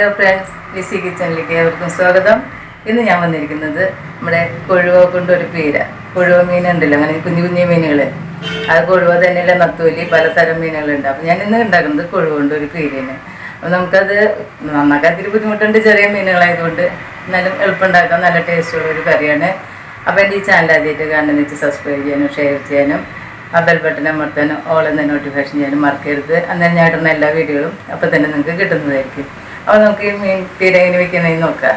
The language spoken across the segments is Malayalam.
ഹലോ ഫ്രണ്ട്സ് ലിസി കിച്ചണിലേക്ക് ഏവർക്കും സ്വാഗതം. ഇന്ന് ഞാൻ വന്നിരിക്കുന്നത് നമ്മുടെ കൊഴുവ കൊണ്ട് ഒരു പീര. കൊഴുവ മീനുണ്ടല്ലോ അങ്ങനെ കുഞ്ഞു കുഞ്ഞു മീനുകൾ അത് കൊഴുവ തന്നെയല്ല നത്തൂലി പലതരം മീനുകളുണ്ട്. അപ്പം ഞാൻ ഇന്ന് ഉണ്ടാക്കുന്നത് കൊഴുവ കൊണ്ട് ഒരു പീരയാണ് അപ്പം നമുക്കത് നന്നാക്കാൻ ഇത്തിരി ബുദ്ധിമുട്ടുണ്ട് ചെറിയ മീനുകളായതുകൊണ്ട്. എന്നാലും എളുപ്പമുണ്ടാക്കാൻ നല്ല ടേസ്റ്റുള്ള ഒരു കറിയാണ്. അപ്പോൾ എന്റെ ഈ ചാനൽ ആദ്യമായിട്ട് കാണുന്ന വെച്ച് സബ്സ്ക്രൈബ് ചെയ്യാനും ഷെയർ ചെയ്യാനും ആ ബെൽ ബട്ടൺ അമർത്താനും ഓൾ എന്ന നോട്ടിഫിക്കേഷൻ ചെയ്യാനും മറക്കരുത്. അന്നേരം ഞാൻ ഇടുന്ന എല്ലാ വീഡിയോകളും അപ്പോൾ തന്നെ നിങ്ങൾക്ക് കിട്ടുന്നതായിരിക്കും. അപ്പോൾ നമുക്ക് ഈ മീൻ പീര എങ്ങനെ വെക്കുന്നതെന്ന് നോക്കാം.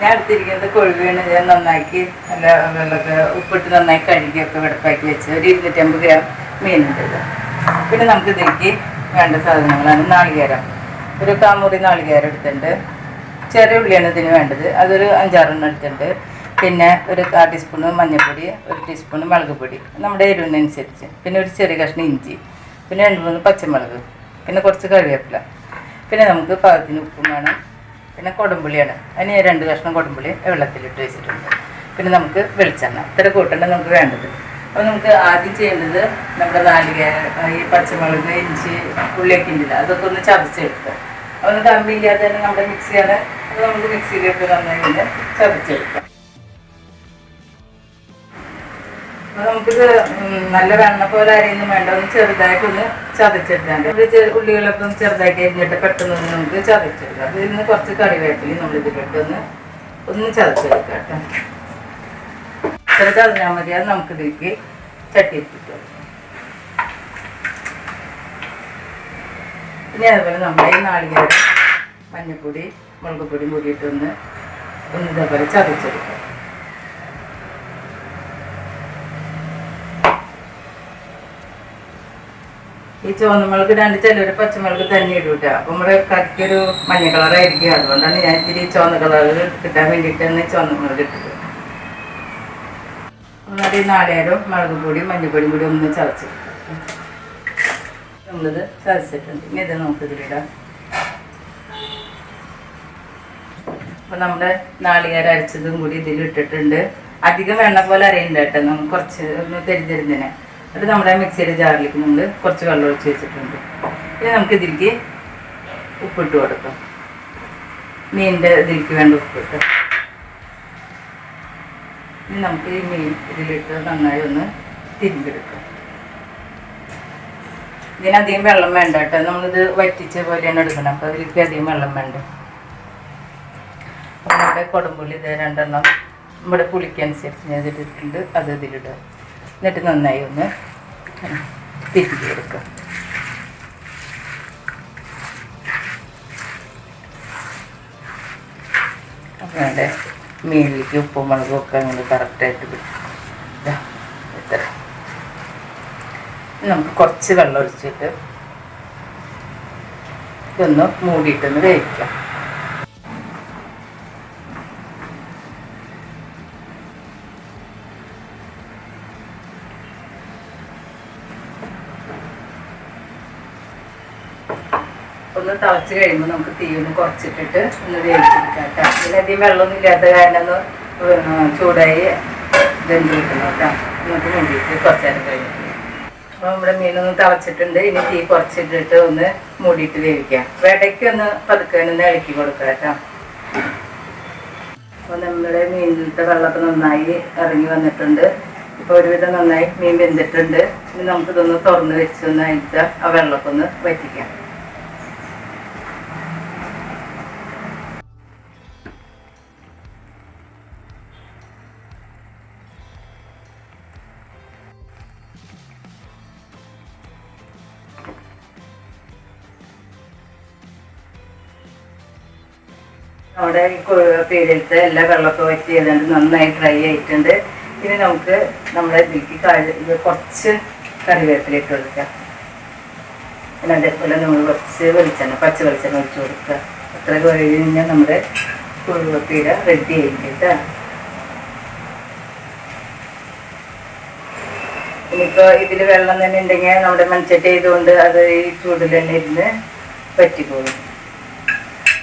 ഞാൻ എടുത്തിരിക്കുന്നത് കൊഴുവീണ് ഞാൻ നന്നാക്കി നല്ല വെള്ളമൊക്കെ ഉപ്പിട്ട് നന്നായി കഴുകിയൊക്കെ വെടുപ്പാക്കി വെച്ച് ഒരു ഇരുന്നൂറ്റമ്പത് ഗ്രാം മീനുണ്ട് പിന്നെ നമുക്ക് ഇതിലേക്ക് വേണ്ട സാധനങ്ങളാണ് നാളികേരം. ഒരു കാമുറി നാളികേരം എടുത്തിട്ടുണ്ട്. ചെറിയ ഉള്ളിയാണ് ഇതിന് വേണ്ടത്. അതൊരു അഞ്ചാറെണ്ണം എടുത്തിട്ടുണ്ട്. പിന്നെ ഒരു കാ ടീസ്പൂണ് മഞ്ഞൾപ്പൊടി ഒരു ടീസ്പൂണ് മുളക് പൊടി. നമ്മുടെ എരിവിനനുസരിച്ച്. പിന്നെ ഒരു ചെറിയ കഷ്ണം ഇഞ്ചി. പിന്നെ രണ്ട് മൂന്ന് പച്ചമുളക്. പിന്നെ കുറച്ച് കറിവേപ്പില. പിന്നെ നമുക്ക് പാകത്തിന് ഉപ്പും വേണം. പിന്നെ കൊടമ്പുളിയാണ് അതിന് രണ്ട് കഷ്ണം കൊടമ്പുളി വെള്ളത്തിലിട്ട് വെച്ചിട്ടുണ്ട്. പിന്നെ നമുക്ക് വെളിച്ചെണ്ണ. ഇത്ര കൂട്ടണ്ട നമുക്ക് വേണ്ടത്. അപ്പോൾ നമുക്ക് ആദ്യം ചെയ്യേണ്ടത് നമ്മുടെ നാലിക ഈ പച്ചമുളക് ഇഞ്ചി ഉള്ളിയൊക്കെ ഉണ്ടല്ലോ അതൊക്കെ ഒന്ന് ചതച്ചെടുക്കുക. അതൊന്ന് കമ്പിയില്ലാതെ തന്നെ നമ്മുടെ മിക്സിയാണ് അത് നമുക്ക് മിക്സിയിലിട്ട് നന്നായി ചതച്ചെടുക്കുക. ചതച്ചെടുക്കാം ഉം, നല്ല വെണ്ണ പോലെ അരയൊന്നും വേണ്ട ഒന്ന് ചെറുതായിട്ടൊന്ന് ചതച്ചെടുക്കാണ്ട് ഒരു ഉള്ളികളൊക്കെ ഒന്ന് ചെറുതായിട്ട് അരിഞ്ഞിട്ട് പെട്ടെന്ന് നമുക്ക് ചതച്ചെടുക്കാം. അതിൽ നിന്ന് കുറച്ച് നമ്മൾ ഇതിലിട്ട് ഒന്ന് ഒന്ന് ചതച്ചെടുക്കാം ചെറു ചതഞ്ഞാൽ മതി അത് നമുക്ക് ഇതിലേക്ക് ചട്ടി എത്തിക്കാം പിന്നെ അതുപോലെ നമ്മുടെ ഈ നാളികേരം മഞ്ഞൾപ്പൊടി മുളക് പൊടിയും കൂടിയിട്ടൊന്ന് ഒന്ന് ഇതേപോലെ ചതച്ചെടുക്കാം. ഈ ചുവന്നമുളക് രണ്ട് ചിലർ പച്ചമുളക് തന്നെ ഇടൂട്ട. അപ്പം നമ്മുടെ കറിക്കൊരു മഞ്ഞ കളറായിരിക്കും അതുകൊണ്ടാണ് ഞാൻ ഇത്തിരി ചുവന്ന കളർ കിട്ടാൻ വേണ്ടിയിട്ടാണ് ചുവന്നമുളക് ഇട്ടത്. ഒന്നാടി ഈ നാളികേരവും മുളക് പൊടിയും മഞ്ഞൾപ്പൊടിയും കൂടി ഒന്ന് ചതച്ച് നമ്മളിത് ചതച്ചിട്ടുണ്ട്. ഇനി ഇത് നമുക്കിതിലിടാം അപ്പം നമ്മുടെ നാളികേര അരച്ചതും കൂടി ഇതിലിട്ടിട്ടുണ്ട് അധികം വെണ്ണ പോലെ അറിയണ്ട കേട്ടോ. നമുക്ക് കുറച്ച് ഒന്ന് തെരിഞ്ഞെരുന്നതിനെ അത് നമ്മുടെ മിക്സിയുടെ ജാറിലേക്ക് നമ്മൾ കുറച്ച് വെള്ളം ഒഴിച്ച് വെച്ചിട്ടുണ്ട്. ഇനി നമുക്ക് ഇതിലേക്ക് ഉപ്പിട്ട് കൊടുക്കാം. മീനിന്റെ ഇതിലേക്ക് വേണ്ട ഉപ്പിട്ട്. ഇനി നമുക്ക് ഈ മീൻ ഇതിലിട്ട് നന്നായി ഒന്ന് തിരിഞ്ഞെടുക്കാം. ഇതിനധികം വെള്ളം വേണ്ട കേട്ടോ. നമ്മളിത് വറ്റിച്ച പോലെയാണ് എടുക്കണം അപ്പോൾ അതിലേക്ക് അധികം വെള്ളം വേണ്ട. നമ്മുടെ കൊടുമ്പുള്ളി ഇത് രണ്ടെണ്ണം നമ്മുടെ പുളിക്കനുസരിച്ച് ഞാൻ ഇതിലിട്ടിട്ടുണ്ട് അത് ഇതിലിടുക. എന്നിട്ട് നന്നായി ഒന്ന് തിരിച്ചു കൊടുക്കുക നമ്മുടെ മീനിലേക്ക് ഉപ്പും മുളകും ഒക്കെ അങ്ങനെ കറക്റ്റായിട്ട് ഇത്ര. നമുക്ക് കുറച്ച് വെള്ളം ഒഴിച്ചിട്ട് ഇതൊന്ന് മൂടിയിട്ടൊന്ന് വേവിക്കാം. ഒന്ന് തിളച്ച് കഴിയുമ്പോൾ നമുക്ക് തീ ഒന്ന് കുറച്ചിട്ടിട്ട് ഒന്ന് വേവിച്ചെടുക്കാം കേട്ടോ ഇതിലധികം വെള്ളമൊന്നും ഇല്ലാത്ത കാരണം ഒന്ന് ചൂടായി വെന്ത് കിട്ടണം കേട്ടോ. എന്നിട്ട് മൂടിയിട്ട് കുറച്ച് നേരം കഴിഞ്ഞിട്ട് അപ്പോൾ നമ്മുടെ മീനൊന്ന് തിളച്ചിട്ടുണ്ട്. ഇനി തീ കുറച്ചിട്ടിട്ട് ഒന്ന് മൂടിയിട്ട് വേവിക്കാം. വേടയ്ക്ക് ഒന്ന് പതുക്കെ ഒന്ന് ഇളക്കി കൊടുക്കാം കേട്ടോ. അപ്പോൾ നമ്മുടെ മീനിലത്തെ വെള്ളമൊക്കെ നന്നായി ഇറങ്ങി വന്നിട്ടുണ്ട്. ഇപ്പോൾ ഒരുവിധം നന്നായി മീൻ വെന്തിട്ടുണ്ട്. ഇനി നമുക്കിതൊന്ന് തുറന്ന് വെച്ച് ഒന്ന് അതിന്റെ ആ വെള്ളമൊക്കെ ഒന്ന് വറ്റിക്കാം. ഈ പേരിലത്തെ എല്ലാ വെള്ളമൊക്കെ വെച്ച് ഏതാണ്ട് നന്നായി ഡ്രൈ ആയിട്ടുണ്ട്. ഇനി നമുക്ക് നമ്മുടെ ഇതിലേക്ക് കാഴ് കുറച്ച് കറിവേപ്പില ഇട്ട് കൊടുക്കാം പിന്നെ അതേപോലെ നമ്മൾ കുറച്ച് വെളിച്ചെണ്ണ പച്ച വെളിച്ചെണ്ണ ഒഴിച്ച് കൊടുക്കുക. അത്ര കഴിഞ്ഞാൽ നമ്മുടെ കുഴുവപ്പീര റെഡി ആയിട്ടാ ഇനിയിപ്പോൾ ഇതിൽ വെള്ളം തന്നെ ഉണ്ടെങ്കിൽ നമ്മുടെ മൺചട്ടി ചെയ്തുകൊണ്ട് അത് ഈ ചൂടിൽ തന്നെ ഇരുന്ന് പറ്റിപ്പോകും.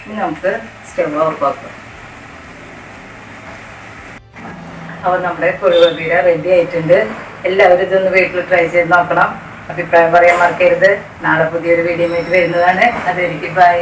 ഇനി നമുക്ക് സ്റ്റവ് ഓഫാക്കാം അപ്പോൾ നമ്മുടെ കുഴിവീര റെഡി ആയിട്ടുണ്ട്. എല്ലാവരും ഇതൊന്ന് വീട്ടിൽ ട്രൈ ചെയ്ത് നോക്കണം. അഭിപ്രായം പറയാൻ മറക്കരുത്. നാളെ പുതിയൊരു വീഡിയോ ആയിട്ട് വരുന്നതാണ്. അതെനിക്ക് ബൈ